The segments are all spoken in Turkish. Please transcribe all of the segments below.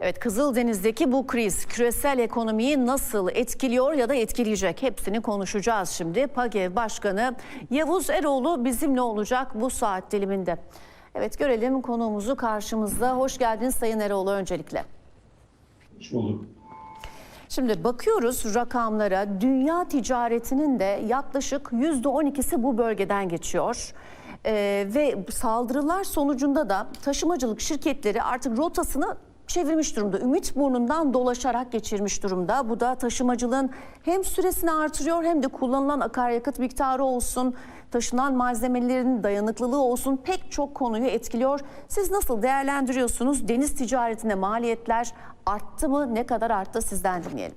Evet Kızıldeniz'deki bu kriz küresel ekonomiyi nasıl etkiliyor ya da etkileyecek hepsini konuşacağız şimdi. PAGEV Başkanı Yavuz Eroğlu bizimle olacak bu saat diliminde. Evet görelim konuğumuzu karşımızda. Hoş geldiniz Sayın Eroğlu öncelikle. Hoş bulduk. Şimdi bakıyoruz rakamlara dünya ticaretinin de yaklaşık %12'si bu bölgeden geçiyor. Ee, ve saldırılar sonucunda da taşımacılık şirketleri artık rotasını çevirmiş durumda. Ümit burnundan dolaşarak geçirmiş durumda. Bu da taşımacılığın hem süresini artırıyor hem de kullanılan akaryakıt miktarı olsun, taşınan malzemelerin dayanıklılığı olsun pek çok konuyu etkiliyor. Siz nasıl değerlendiriyorsunuz? Deniz ticaretine maliyetler arttı mı? Ne kadar arttı sizden dinleyelim.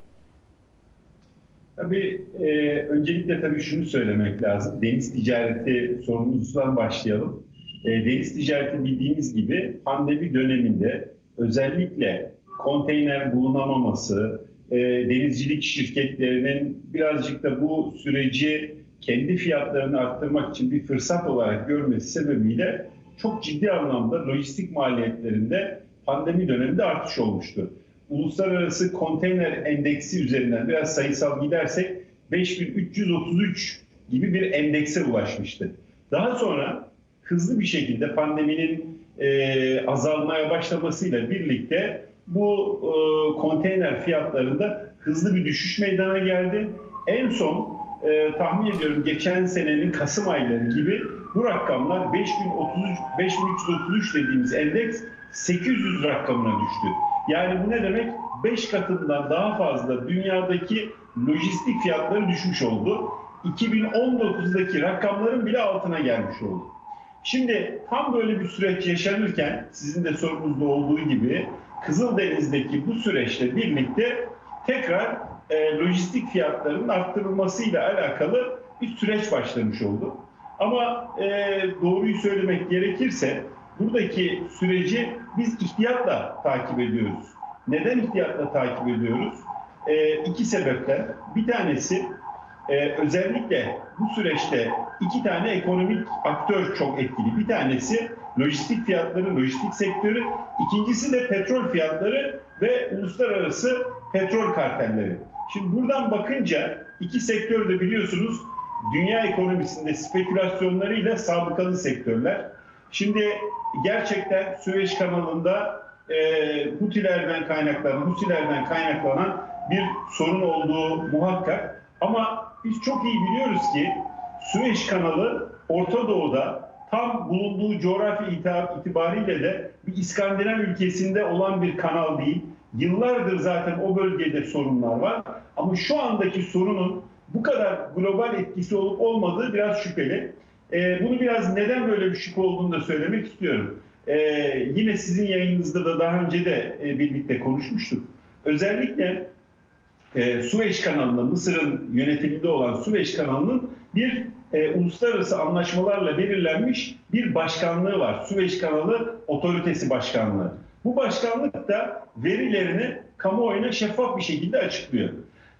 Tabii e, öncelikle tabii şunu söylemek lazım. Deniz ticareti sorunumuzdan başlayalım. E, deniz ticareti bildiğimiz gibi pandemi döneminde özellikle konteyner bulunamaması, e, denizcilik şirketlerinin birazcık da bu süreci kendi fiyatlarını arttırmak için bir fırsat olarak görmesi sebebiyle çok ciddi anlamda lojistik maliyetlerinde pandemi döneminde artış olmuştu. Uluslararası konteyner endeksi üzerinden biraz sayısal gidersek 5333 gibi bir endekse ulaşmıştı. Daha sonra hızlı bir şekilde pandeminin e, azalmaya başlamasıyla birlikte bu e, konteyner fiyatlarında hızlı bir düşüş meydana geldi. En son e, tahmin ediyorum geçen senenin Kasım ayları gibi bu rakamlar 5033, 5333 dediğimiz endeks 800 rakamına düştü. Yani bu ne demek? 5 katından daha fazla dünyadaki lojistik fiyatları düşmüş oldu. 2019'daki rakamların bile altına gelmiş oldu. Şimdi tam böyle bir süreç yaşanırken sizin de sorunuzda olduğu gibi Kızıldeniz'deki bu süreçle birlikte tekrar e, lojistik fiyatlarının arttırılmasıyla alakalı bir süreç başlamış oldu. Ama e, doğruyu söylemek gerekirse buradaki süreci biz ihtiyatla takip ediyoruz. Neden ihtiyatla takip ediyoruz? E, iki sebepten. Bir tanesi e, özellikle bu süreçte iki tane ekonomik aktör çok etkili. Bir tanesi lojistik fiyatları, lojistik sektörü. İkincisi de petrol fiyatları ve uluslararası petrol kartelleri. Şimdi buradan bakınca iki sektör de biliyorsunuz dünya ekonomisinde spekülasyonlarıyla sabıkalı sektörler. Şimdi gerçekten Süveyş kanalında e, Hutilerden kaynaklanan, Husilerden kaynaklanan bir sorun olduğu muhakkak. Ama biz çok iyi biliyoruz ki Süveyş kanalı Orta Doğu'da tam bulunduğu coğrafi itibariyle de bir İskandinav ülkesinde olan bir kanal değil. Yıllardır zaten o bölgede sorunlar var. Ama şu andaki sorunun bu kadar global etkisi olup olmadığı biraz şüpheli. Ee, bunu biraz neden böyle bir şüphe olduğunu da söylemek istiyorum. Ee, yine sizin yayınınızda da daha önce de e, birlikte konuşmuştuk. Özellikle e, Süveyş kanalının, Mısır'ın yönetiminde olan Süveyş kanalının bir e, uluslararası anlaşmalarla belirlenmiş bir başkanlığı var. Süveyş kanalı otoritesi başkanlığı. Bu başkanlık da verilerini kamuoyuna şeffaf bir şekilde açıklıyor.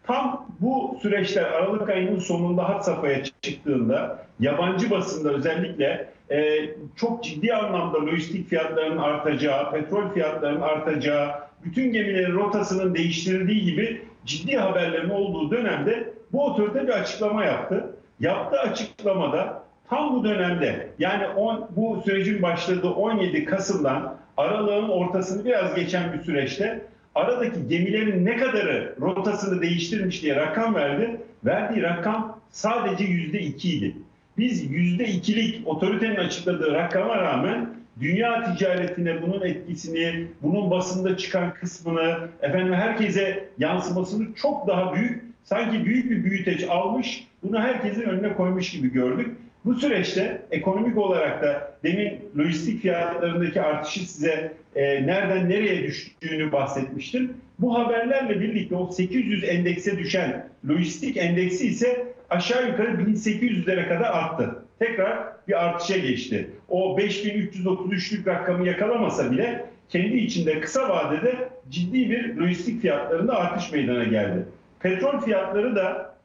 Tam bu süreçler Aralık ayının sonunda hat safhaya çıktığında yabancı basında özellikle e, çok ciddi anlamda lojistik fiyatlarının artacağı, petrol fiyatlarının artacağı, bütün gemilerin rotasının değiştirildiği gibi ciddi haberlerin olduğu dönemde bu otorite bir açıklama yaptı. Yaptığı açıklamada tam bu dönemde yani on, bu sürecin başladığı 17 Kasım'dan aralığın ortasını biraz geçen bir süreçte aradaki gemilerin ne kadarı rotasını değiştirmiş diye rakam verdi. Verdiği rakam sadece yüzde ikiydi. Biz yüzde ikilik otoritenin açıkladığı rakama rağmen dünya ticaretine bunun etkisini, bunun basında çıkan kısmını, efendim herkese yansımasını çok daha büyük, sanki büyük bir büyüteç almış, bunu herkesin önüne koymuş gibi gördük. Bu süreçte ekonomik olarak da demin lojistik fiyatlarındaki artışı size e, nereden nereye düştüğünü bahsetmiştim. Bu haberlerle birlikte o 800 endekse düşen lojistik endeksi ise aşağı yukarı 1800'lere kadar arttı. Tekrar bir artışa geçti. O 5333'lük rakamı yakalamasa bile kendi içinde kısa vadede ciddi bir lojistik fiyatlarında artış meydana geldi. Petrol fiyatları da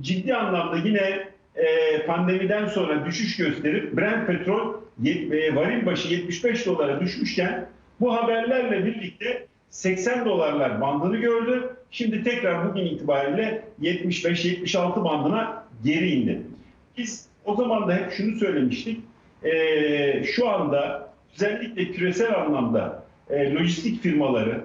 ciddi anlamda yine e, pandemiden sonra düşüş gösterip Brent petrol e, varil başı 75 dolara düşmüşken bu haberlerle birlikte 80 dolarlar bandını gördü. Şimdi tekrar bugün itibariyle 75-76 bandına geri indi. Biz o zaman da hep şunu söylemiştik. Ee, şu anda özellikle küresel anlamda e, lojistik firmaları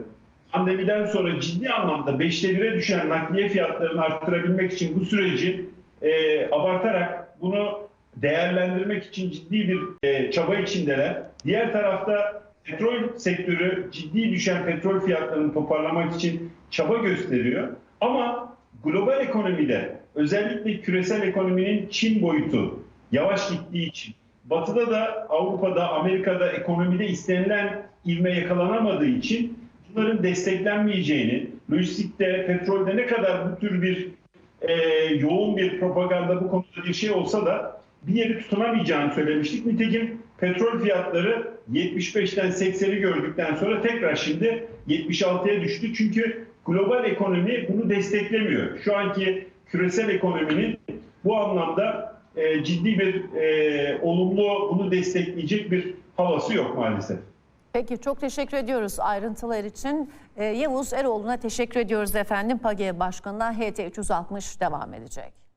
pandemiden sonra ciddi anlamda beşte bire düşen nakliye fiyatlarını arttırabilmek için bu süreci e, abartarak bunu değerlendirmek için ciddi bir e, çaba içindeler. Diğer tarafta petrol sektörü ciddi düşen petrol fiyatlarını toparlamak için çaba gösteriyor. Ama global ekonomide özellikle küresel ekonominin Çin boyutu yavaş gittiği için Batı'da da Avrupa'da, Amerika'da ekonomide istenilen ivme yakalanamadığı için bunların desteklenmeyeceğini, lojistikte, petrolde ne kadar bu tür bir e, yoğun bir propaganda bu konuda bir şey olsa da bir yeri tutunamayacağını söylemiştik. Nitekim petrol fiyatları 75'ten 80'i gördükten sonra tekrar şimdi 76'ya düştü. Çünkü global ekonomi bunu desteklemiyor. Şu anki küresel ekonominin bu anlamda e, ciddi bir e, olumlu bunu destekleyecek bir havası yok maalesef. Peki çok teşekkür ediyoruz ayrıntılar için. Ee, Yavuz Eroğlu'na teşekkür ediyoruz efendim. PAGE Başkanı'na HT 360 devam edecek.